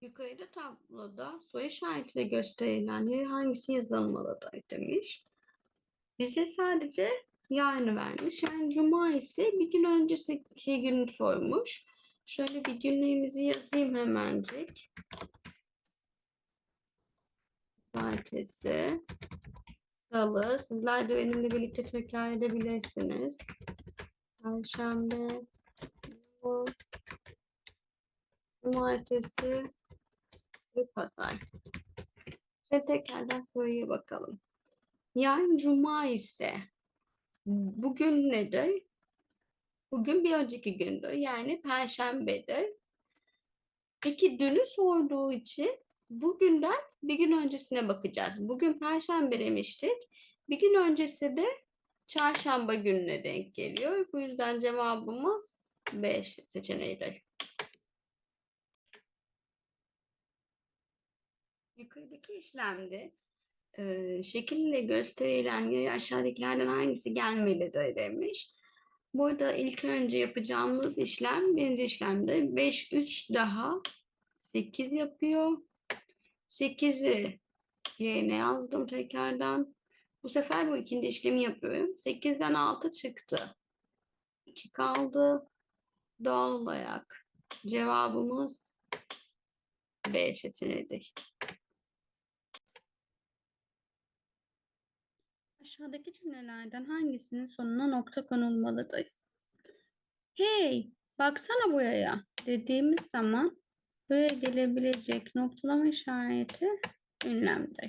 Yukarıda tabloda soru işaretiyle gösterilen yere hangisi yazılmalıdır demiş. Bize sadece yarını vermiş. Yani cuma ise bir gün önceki günü sormuş. Şöyle bir günlerimizi yazayım hemencik. Cumartesi, salı. Sizler de benimle birlikte tekrar edebilirsiniz. Perşembe, cuma, cumartesi ve pazar. Ve tekrardan soruya bakalım. Yani cuma ise bugün nedir? Bugün bir önceki gündür. Yani perşembedir. Peki dünü sorduğu için bugünden bir gün öncesine bakacağız. Bugün perşembe demiştik. Bir gün öncesi de çarşamba gününe denk geliyor. Bu yüzden cevabımız 5 seçeneğidir. Yukarıdaki işlemde e, şekille gösterilen yaya aşağıdakilerden hangisi gelmelidir demiş. Burada ilk önce yapacağımız işlem birinci işlemde 5 3 daha 8 yapıyor. 8'i yerine yazdım tekrardan. Bu sefer bu ikinci işlemi yapıyorum. 8'den 6 çıktı. 2 kaldı. Doğal olarak cevabımız B seçeneğidir. Aşağıdaki cümlelerden hangisinin sonuna nokta konulmalıdır? Hey, baksana buraya dediğimiz zaman buraya gelebilecek noktalama işareti ünlemdir.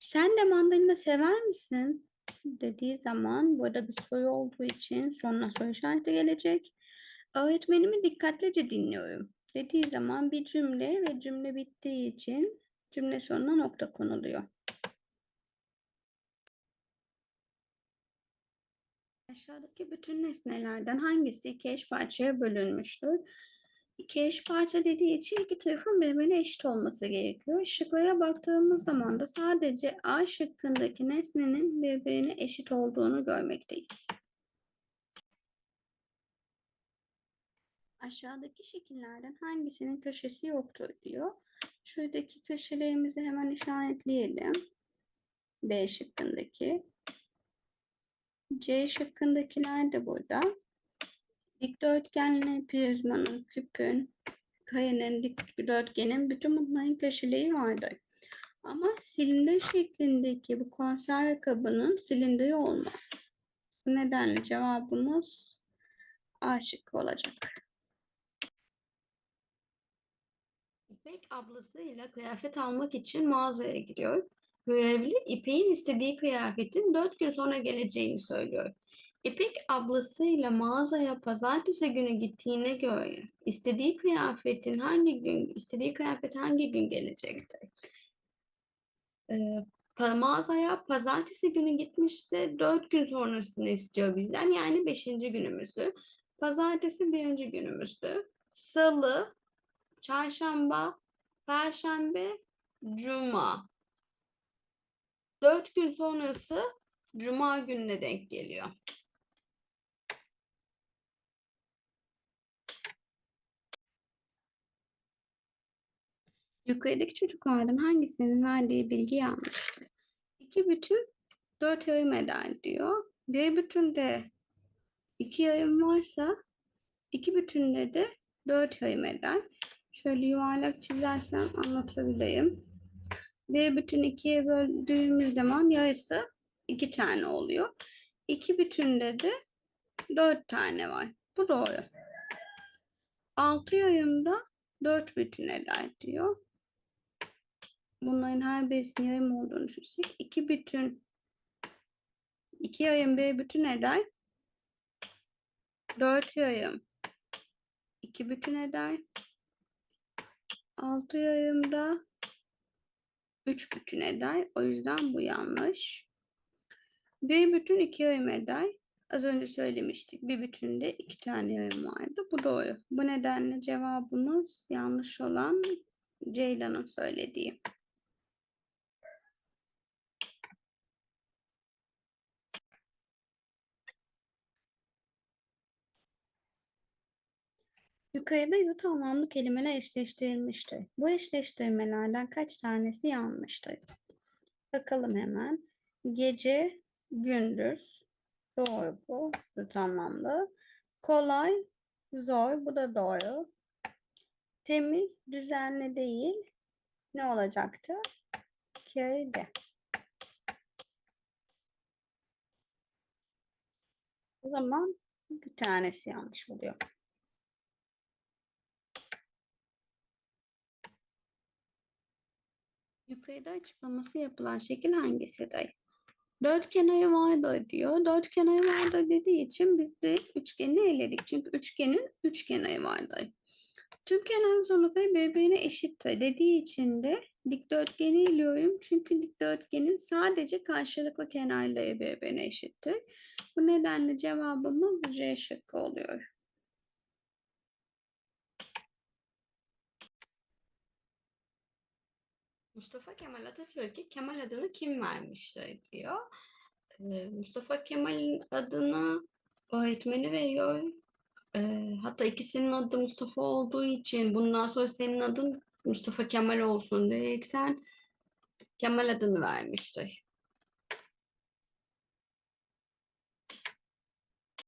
Sen de mandalina sever misin? dediği zaman burada bir soru olduğu için sonuna soru işareti gelecek. Öğretmenimi dikkatlice dinliyorum dediği zaman bir cümle ve cümle bittiği için cümle sonuna nokta konuluyor. Aşağıdaki bütün nesnelerden hangisi iki eş parçaya bölünmüştür? İki eş parça dediği için iki tarafın birbirine eşit olması gerekiyor. Şıklara baktığımız zaman da sadece A şıkkındaki nesnenin birbirine eşit olduğunu görmekteyiz. Aşağıdaki şekillerden hangisinin köşesi yoktur diyor. Şuradaki köşelerimizi hemen işaretleyelim. B şıkkındaki. C şıkkındakiler de burada. Dikdörtgenli prizmanın, küpün, karenin, dikdörtgenin bütün bunların köşeleri vardır. Ama silindir şeklindeki bu konserve kabının silindiri olmaz. Bu nedenle cevabımız A şıkkı olacak. İpek ablasıyla kıyafet almak için mağazaya gidiyor. Görevli İpek'in istediği kıyafetin dört gün sonra geleceğini söylüyor. İpek ablasıyla mağazaya pazartesi günü gittiğine göre istediği kıyafetin hangi gün, istediği kıyafet hangi gün gelecektir? Ee, mağazaya pazartesi günü gitmişse dört gün sonrasını istiyor bizden. Yani beşinci günümüzü. Pazartesi birinci günümüzdü. Salı, çarşamba, perşembe, cuma. Dört gün sonrası cuma gününe denk geliyor. Yukarıdaki çocuklardan hangisinin verdiği bilgi yanlıştır? İki bütün dört yarım eder diyor. Bir bütünde iki yarım varsa iki bütünde de dört yarım eder. Şöyle yuvarlak çizersem anlatabilirim. Bir bütün ikiye böldüğümüz zaman yarısı iki tane oluyor. İki bütünde de dört tane var. Bu doğru. Altı yarımda dört bütün eder diyor. Bunların her birisinin yarım olduğunu düşünsek. iki bütün iki yarım bir bütün eder. Dört yarım iki bütün eder. Altı yarımda üç bütün eder. O yüzden bu yanlış. Bir bütün iki yarım eder. Az önce söylemiştik. Bir bütünde iki tane yarım vardı. Bu doğru. Bu nedenle cevabımız yanlış olan Ceylan'ın söylediği. Yukarıda zıt anlamlı kelimeler eşleştirilmiştir. Bu eşleştirmelerden kaç tanesi yanlıştır? Bakalım hemen. Gece, gündüz. Doğru bu. Zıt anlamlı. Kolay, zor. Bu da doğru. Temiz, düzenli değil. Ne olacaktı? Kirli. O zaman bir tanesi yanlış oluyor. Yukarıda açıklaması yapılan şekil hangisidir? Dört kenarı vardır diyor. Dört kenarı vardır dediği için biz de üçgeni eledik. Çünkü üçgenin üç kenarı vardır. Tüm kenar uzunlukları birbirine eşittir dediği için de dikdörtgeni eliyorum. Çünkü dikdörtgenin sadece karşılıklı kenarları birbirine eşittir. Bu nedenle cevabımız C şıkkı oluyor. Mustafa Kemal Atatürk'e Kemal adını kim vermiştir diyor. Ee, Mustafa Kemal'in adını öğretmeni veriyor. Ee, hatta ikisinin adı Mustafa olduğu için bundan sonra senin adın Mustafa Kemal olsun diyerekten Kemal adını vermiştir.